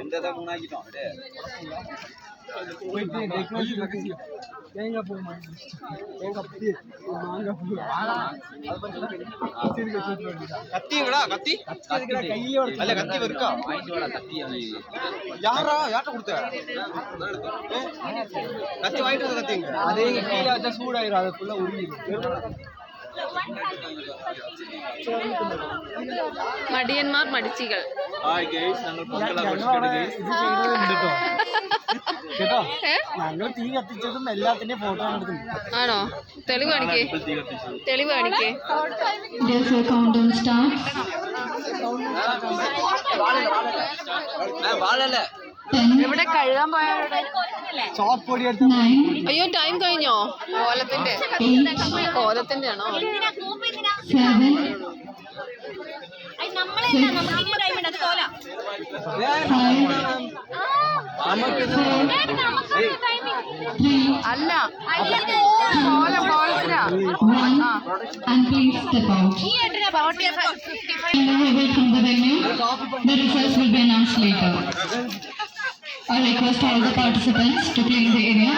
எந்த மூணாக்கிட்டோம் கத்திங்களா கத்தி அல்ல கத்தி இருக்கா யாரா? யார்ட்ட கொடுத்த? கத்தி வாங்கிட்டு வந்த கத்திங்க அதே கீழே வச்சா சூடாயிரும் அதுக்குள்ள உருகிடும் മടിയന്മാർ മടിച്ചികൾ. കേട്ടോ? ഞങ്ങൾ തീ കത്തിച്ചതും എല്ലാത്തിന്റെയും ഫോട്ടോ എടുത്തു ആണോ? തെളിവ് കാണിക്കേ. തെളിവ് കാണിക്കേ. ഇവിടെ കഴുകാൻ പോയവരുടെ nine, അയ്യോ ടൈം കഴിഞ്ഞോ? കോലത്തിന്റെ. കോലത്തിന്റെ ആണോ three, അല്ല കോലം കോലത്തിനാ one, and please step out. Move the venue. The results will be announced later. I request all the participants to clean the area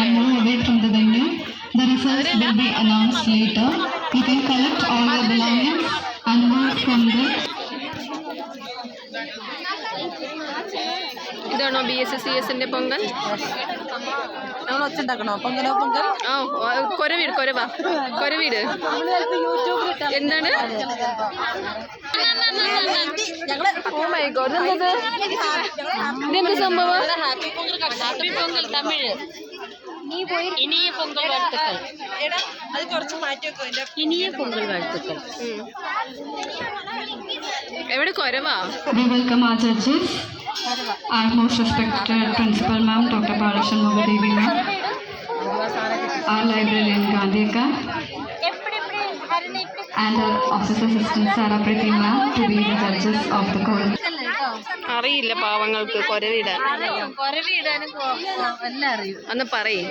and move away from the venue. The results will be announced later. You can collect all your belongings and move from there. ഇതാണോ B S S C എസിന്റെ പൊങ്കൽ? നമ്മൾ ഒച്ചുണ്ടാക്കണോ? പൊങ്കലോ പൊങ്കൽ? ആ കൊരവീട് കൊരവ കൊരവീട് എന്താണ്? ഇതെന്ത്? സംഭവം? Happy Pongal happy Pongal Tamil ഇനിയ പൊങ്കൽ വാഴ്ത്തുക്കൾ എടാ അത് കുറച്ച് മാറ്റി വെക്കും എന്റെ ഇനിയ പൊങ്കൽ വാഴ്ത്തുക്കൾ എവിടെ കൊരവാ welcome our judges, our most respected principal ma'am, Dr. Balasan Mogadevi ma'am, our librarian Gandhika, and our office assistant Sarah Priti ma'am to be the judges of the court. അറിയില്ല പാവങ്ങൾക്ക് കൊരവിടാൻ. കൊരവിടാനും എല്ലാം അറിയും. അന്ന് പറയേ.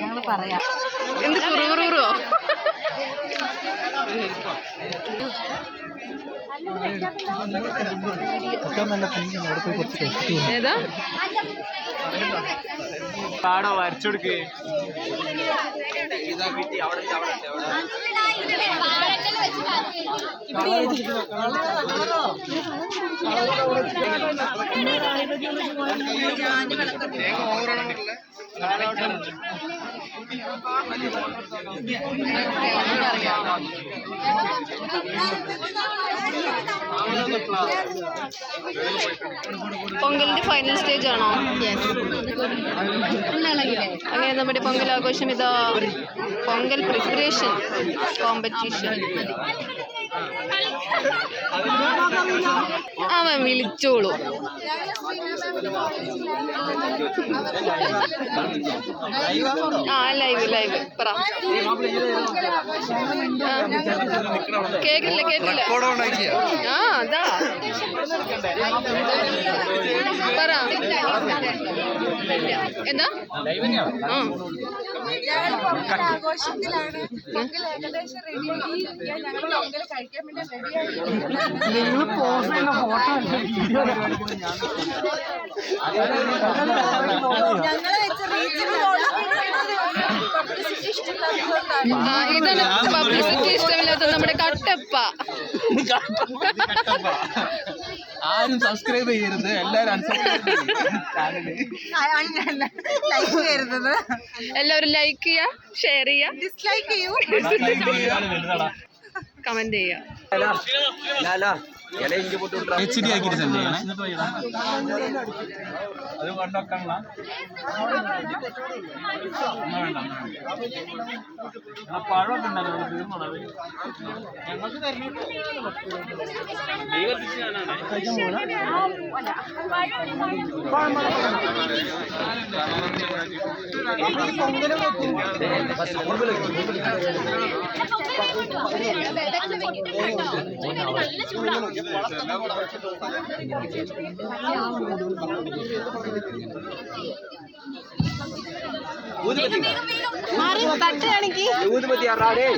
ഞങ്ങൾ പറയാം. എന്ത് കുറുകുറുറോ ഏതാ? പാടോ വരച്ചെടുക്കേ. ഇതാ കിട്ടി പൊങ്കലിന്റെ ഫൈനൽ സ്റ്റേജ് ആണോ? അങ്ങനെ നമ്മുടെ പൊങ്കൽ ആഘോഷം ഇതാ പൊങ്കൽ പ്രിപ്പറേഷൻ കോമ്പറ്റീഷൻ അവൻ വിളിച്ചോളൂ. ആ ലൈവ് ലൈവ് പറ. കേക്കില്ല കേക്കില്ല? ആ അതാ. പറ. എന്താ? ആ. ആഘോഷത്തിലാണ് പൊങ്കൽ ഏകദേശം റെഡിയാക്കി ഞങ്ങൾ പൊങ്കൽ കഴിക്കാൻ വേണ്ടി റെഡിയായി ഫോട്ടോ ഇതാണ് പബ്ലിസിറ്റി ഇഷ്ടമില്ലാത്ത നമ്മുടെ കട്ടപ്പ. ആരും സബ്സ്ക്രൈബ് ചെയ്യരുത്. എല്ലാവരും ലൈക്ക് ചെയ്യരുത്. എല്ലാവരും ലൈക്ക് ചെയ്യാ ഷെയർ ചെയ്യാ. ഡിസ്ലൈക്ക് ചെയ്യൂ. കമന്റ് ചെയ്യുക ஹெச்டி ஆக்கிட்டு செஞ்சீங்க அது கொண்டு പഴമൊക്കെ ഉണ്ടല്ലോ തീർന്നുള്ളത് ഞങ്ങൾക്ക് ഊതുപത്തി ആറാടേ.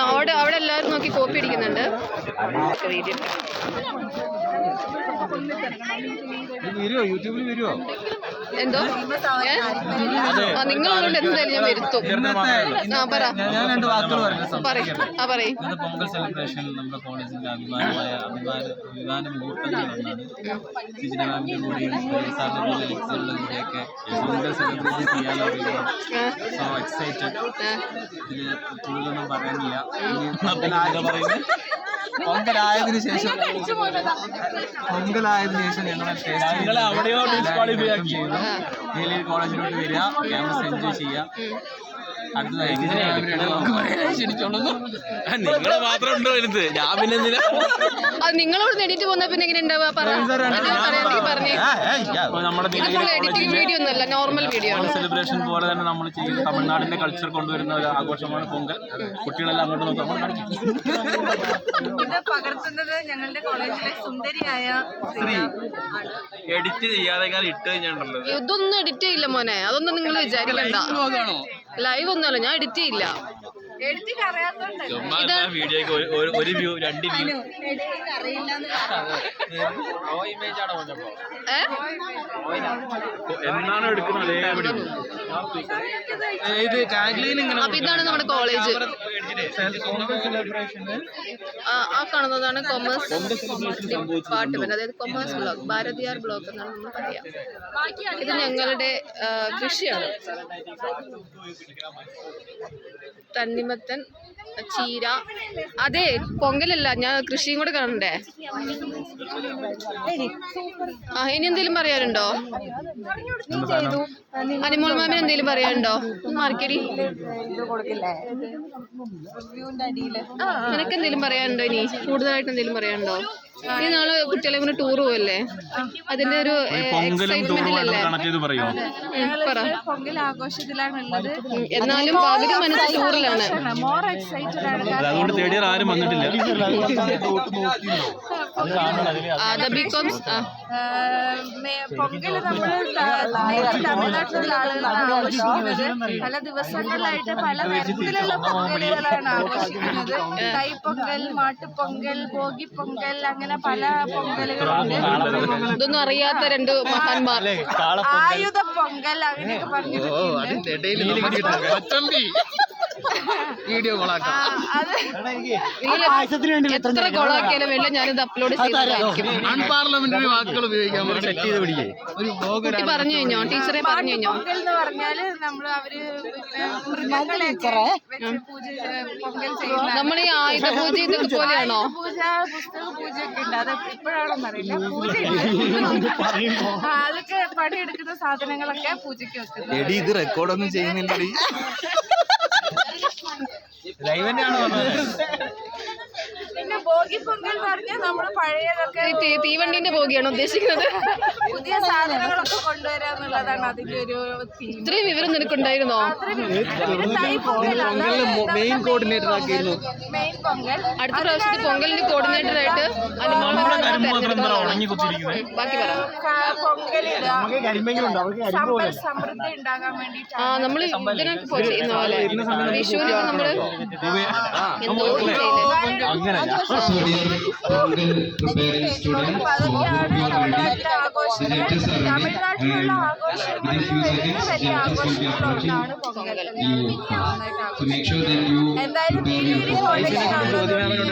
അവിടെ അവിടെ എല്ലാവരും നോക്കി കോപ്പി അടിക്കുന്നുണ്ട്. വീഡിയോ വരുവോ? യൂട്യൂബിൽ വരുവോ? എന്തോ? ഏ? നിങ്ങൾ നിങ്ങളുണ്ട് എന്തായാലും ഞാൻ വരുത്തും. ആ പറ. പറയ്. ആ പറയ്. ഇന്നത്തെ പൊങ്കൽ സെലിബ്രേഷൻ നമ്മുടെ കോളേജിന്റെ അഭിമാനമായ അഭിമാന അഭിമാന മുഹൂർത്തങ്ങളിലൊന്നാണ് സിജിന മാമിന്റെ കൂടെയും സാറിന്റെ പോലെ ലെക്ചറുടെ കൂടെയൊക്കെ പൊങ്കൽ സെലിബ്രേറ്റ് ചെയ്യാനുള്ള സോ എക്സൈറ്റഡ് ഇതിൽ കൂടുതലൊന്നും പറയാനില്ല. പൊങ്കലായതിനു ശേഷം പൊങ്കലായതിനു ശേഷം ഞങ്ങളെ ഞങ്ങളെ അവിടെയോ ഡിസ്ക്വാളിഫൈ ആക്കി. ഡെയിലി കോളേജിലോട്ട് വരിക. ക്യാമ്പസ് എൻജോയ് ചെയ്യുക. നിങ്ങളെ മാത്രം ഉണ്ടോ വരുന്നത് ഞാൻ പിന്നെ എന്തിനാ? അത് നിങ്ങളോട് എഡിറ്റ് പോകുന്ന പിന്നെ എങ്ങനെ ഉണ്ടാവുക എഡിറ്റിംഗ് വീഡിയോ ഒന്നല്ല നോർമൽ വീഡിയോ ആണ്. സെലിബ്രേഷൻ പോലെ തന്നെ നമ്മൾ ചെയ്യുന്ന തമിഴ്നാടിന്റെ കൾച്ചർ കൊണ്ടുവരുന്ന ഒരു ആഘോഷമാണ് പൊങ്കൽ. കുട്ടികളെല്ലാം അങ്ങോട്ട് നോക്കാം. ഇത് പകർത്തുന്നത് ഞങ്ങളുടെ കോളേജിലെ സുന്ദരിയായ എഡിറ്റ് ചെയ്യാതെ ഇട്ട് കഴിഞ്ഞിട്ടുണ്ടല്ലോ ഇതൊന്നും എഡിറ്റ് ചെയ്യില്ല മോനെ. അതൊന്നും നിങ്ങൾ വിചാരിക്കണ്ട. ലൈവ് ഒന്നുമല്ല ഞാൻ എഡിറ്റ് ചെയ്യില്ല. വീഡിയോക്ക് ഒരു വ്യൂ രണ്ട് വ്യൂ. എന്നാണോ എടുക്കുന്നത്? ഇത് ടാഗ്ലൈൻ ഇങ്ങനെ അപ്പൊ ഇതാണ് നമ്മുടെ കോളേജ് ആ കാണുന്നതാണ് കൊമേഴ്സ് ഡിപ്പാർട്ട്മെന്റ് അതായത് കൊമേഴ്സ് ബ്ലോക്ക് ഭാരതിയാർ ബ്ലോക്ക് എന്നാണ് നമ്മൾ പറയാം. ഇത് ഞങ്ങളുടെ കൃഷിയാണ്. കൃഷിയാണ് തണ്ണിമത്തൻ ചീര. അതെ പൊങ്കലല്ല ഞാൻ കൃഷിയും കൂടെ കാണണ്ടേ? ആ ഇനി എന്തെങ്കിലും പറയാനുണ്ടോ? അനിമോൾ മാമിന് എന്തെങ്കിലും പറയാനുണ്ടോ? മാർക്കടി നിനക്ക് എന്തെങ്കിലും പറയാനുണ്ടോ ഇനി? കൂടുതലായിട്ട് എന്തെങ്കിലും പറയാനുണ്ടോ? നീ നാളെ കുട്ടികളെ കൊണ്ട് ടൂർ പോവല്ലേ? അതിന്റെ ഒരു പൊങ്കലും എക്സൈറ്റ്മെന്റിലല്ലേ കണക്ട് ചെയ്ത് പറയോ? പൊങ്കൽ ആഘോഷത്തിലാണ് ഉള്ളത്. എന്നാലും പകുതി മനസ്സ് ടൂറിലാണ് മോർ എക്സൈറ്റഡ് ആണ്. അതുകൊണ്ട് തേർഡ് ഇയർ ആരും വന്നിട്ടില്ല. ദ ബികോം പൊങ്കൽ നമ്മൾ തമിഴ്നാട്ടിലുള്ള ആളുകളാണ് ആഘോഷിക്കുന്നത്. പല ദിവസങ്ങളിലായിട്ട് പല തരത്തിലുള്ള പൊങ്കലുകളാണ് ആഘോഷിക്കുന്നത്. കൈപ്പൊങ്കൽ മാട്ടുപൊങ്കൽ ഭോഗി പൊങ്കൽ അങ്ങനെ പല പൊങ്കലുകളുണ്ട് ഇതൊന്നും അറിയാത്ത രണ്ട് മഹാന്മാർ. ആയുധ പൊങ്കൽ അങ്ങനെയൊക്കെ പറഞ്ഞിട്ടുണ്ട് വീഡിയോ എത്ര കൊളാക്കിയാലും വേണ്ട ഞാനിത് അപ്ലോഡ് ചെയ്തതായിരിക്കും. അൺപാർലമെന്ററി വാക്കുകൾ ഉപയോഗിക്കാൻ സെറ്റ് ചെയ്ത് പിടിക്കേ. ഒരു ബ്ലോഗ് കുട്ടി പറഞ്ഞു കഴിഞ്ഞോ? ടീച്ചറെ പറഞ്ഞു കഴിഞ്ഞോ? എന്ന് പറഞ്ഞാൽ നമ്മൾ അവർ മൃഗങ്ങളെയൊക്കെ വെച്ച് പൂജ പൊങ്കൽ ചെയ്യുന്ന നമ്മൾ ഈ ആയുധ പൂജ ഇതൊക്കെ പോലെയാണോ പൂജ പുസ്തക പൂജയൊക്കെ ഉണ്ട്. അത് ഇപ്പോഴാണെന്ന് അറിയില്ല. പൂജ അതൊക്കെ പണിയെടുക്കുന്ന സാധനങ്ങളൊക്കെ പൂജയ്ക്ക് വെക്കുന്നത്. ഇത് റെക്കോർഡൊന്നും പറഞ്ഞത് പിന്നെ ഭോഗി പൊങ്കൽ പറഞ്ഞാൽ നമ്മൾ പഴയതൊക്കെ തീവണ്ടീന്റെ ഉദ്ദേശിക്കുന്നത്. പുതിയ സാധനങ്ങളൊക്കെ കൊണ്ടുവരിക എന്നുള്ളതാണ് അതിന്റെ ഒരു തീം ഇത്രയും വിവരം നിനക്കുണ്ടായിരുന്നോ? മെയിൻ കോർഡിനേറ്റർ ആക്കിയിരുന്നു. മെയിൻ പൊങ്കൽ. അടുത്ത പ്രാവശ്യത്തെ പൊങ്കലിന്റെ കോർഡിനേറ്റർ ആയിട്ട് ബാക്കി പറ. പൊങ്കലിടുക സമ്പൽ സമൃദ്ധി ഉണ്ടാകാൻ ആ നമ്മൾ ഇതിനൊക്കെ പോ- ചെയ്യുന്ന പോലെ. വിഷുവിന് നമ്മൾ എന്തോ dear Pongal തമിഴ്നാട്ടിലുള്ള ആഘോഷങ്ങളിൽ വലിയ ആഘോഷങ്ങളൊന്നാണ് പൊങ്കൽ. എന്തായാലും voice കോളേജിൽ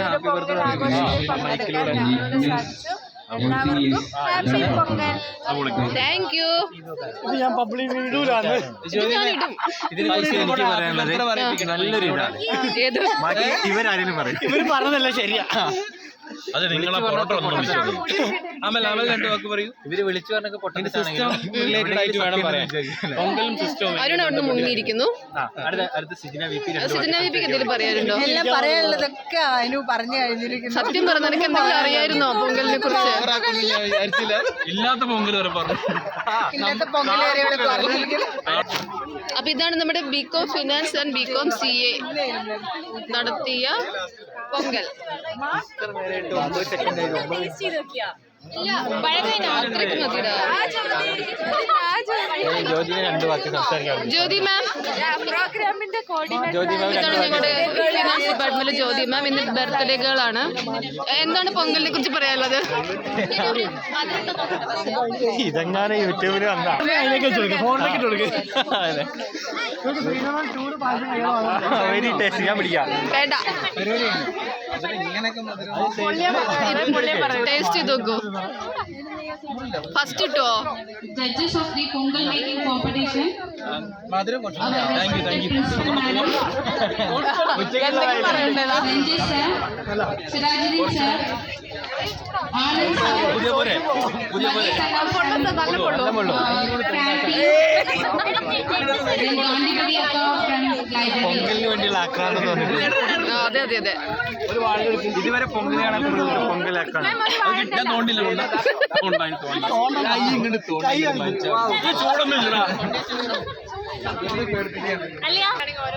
ഒരു പൊങ്കൽ ആഘോഷത്തിൽ പങ്കെടുക്കാൻ ഞങ്ങൾക്ക് സാധിച്ചു. എല്ലാവർക്കും ഹാപ്പി പൊങ്കൽ. താങ്ക് യു ഇതിന് പൈസ എനിക്ക് പറയാനുള്ളത് നല്ലൊരു ഇതാണ്. ഏത്? ഇവരാരും പറയും. ഇവർ പറഞ്ഞതല്ല ശരിയാ. അത് നിങ്ങളെ പൊറോട്ട ഒന്നും വിളിച്ചു അമൽ അമൽ രണ്ട് വാക്ക് പറയൂ. ഇവർ വിളിച്ചു പറഞ്ഞൊക്കെ സിസ്റ്റം റിലേറ്റഡ് ആയിട്ട് വേണം പറയാൻ. പൊങ്കലും സിസ്റ്റവും അരുൺ അവിടെ മുങ്ങിയിരിക്കുന്നു. സിജിന വിപിക്ക് എന്തെങ്കിലും പറയാനുണ്ടോ? എല്ലാം പറയാനുള്ളതൊക്കെ അനു പറഞ്ഞു കഴിഞ്ഞിരിക്കുന്നു. സത്യം പറഞ്ഞ നിനക്ക് എന്തെങ്കിലും അറിയായിരുന്നോ പൊങ്കലിനെ കുറിച്ച്? ഇല്ലാത്ത പൊങ്കൽ വരെ പറഞ്ഞു. ഇല്ലാത്ത പൊങ്കൽ വരെ ഇവിടെ പറഞ്ഞിരിക്കുന്നു. അപ്പൊ ഇതാണ് നമ്മുടെ B Com finance and B Com C A നടത്തിയ പൊങ്കൽ. രണ്ട് വാക്ക് സംസാരിക്കാം ജ്യോതി മാം. പ്രോഗ്രാമിന്റെ coordinator finance department Jyoti ma'am. ഇന്ന് ബർത്ത്ഡേ ഗേൾ ആണ്. എന്താണ് പൊങ്കലിനെ കുറിച്ച് പറയാനുള്ളത്? ഇതെങ്ങാനും യൂട്യൂബിൽ വന്നാ. വെരി ടേസ്റ്റ് ഞാൻ പിടിക്കാം. വേണ്ട. ടേസ്റ്റ് ചെയ്ത് നോക്കൂ ഫസ്റ്റ് ഇട്ടോ Judges of the Pongal making competition. മധുരം കുറച്ച് Our respected പുതിയ പോലെ പുതിയ പോലെ. പൊങ്കലിന് വേണ്ടിയുള്ള ആക്രാന്തം അതെ അതെ അതെ. ഇതുവരെ പൊങ്കലാണ് പൊങ്കലാക്കാണ്. ഞാൻ തോണ്ടില്ല ഫസ്റ്റ് ഇട്ടോ താങ്ക്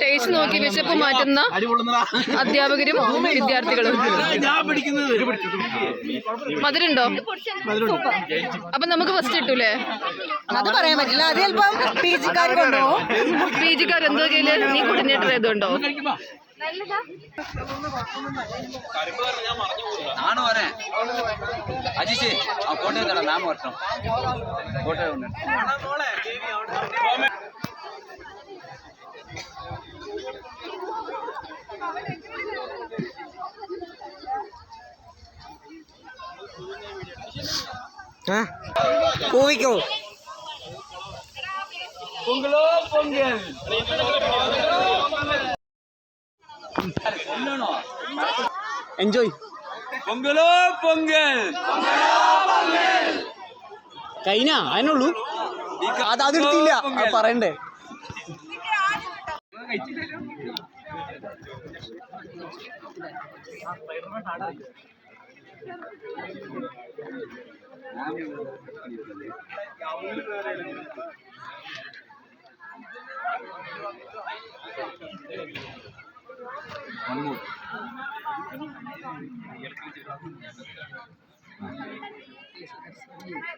ടേസ്റ്റ് നോക്കി വിശപ്പ് മാറ്റുന്ന അധ്യാപകരും വിദ്യാർത്ഥികളും. മധുരണ്ടോ? അപ്പൊ നമുക്ക് ഫസ്റ്റ് കിട്ടൂലേ? അത് പറയാൻ പറ്റില്ല. അത് ചിലപ്പം പി ജിക്കാർ കൊണ്ടുപോകും പി ജിക്കാർ എന്തോ കയ്യിൽ നീ കുടിഞ്ഞിട്ട് ചെയ്തുണ്ടോ ഫോട്ടോ എടുത്തടാ. മാം പൊങ്കലോ പൊങ്കൽ എൻജോയ് പൊങ്കലോ പൊങ്കൽ കഴിഞ്ഞ? അതിനുള്ളൂ. അത് അതെടുത്തില്ല. എടുത്തില്ല പറയണ്ടേ. പേപ്പർ അത്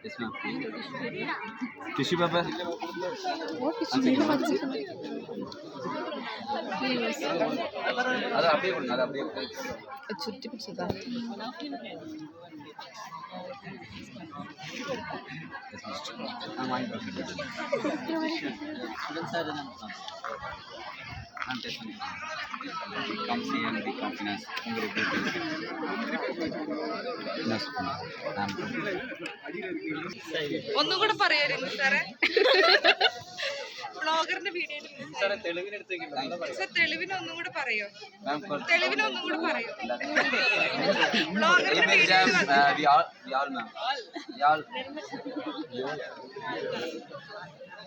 इसमें टिश्यू पेपर అంటే కమ్ సిఎన్ ది కాన్ఫిడెన్స్ ഒന്നും കൂടെ പറയായിരുന്നു സാറേ? ബ്ലോഗറിന്റെ വീഡിയോ സാർ തെളിവിന് ഒന്നും കൂടെ പറയോ? തെളിവിന് ഒന്നും കൂടെ പറയോ? ബ്ലോഗറിന്റെ വീഡിയോ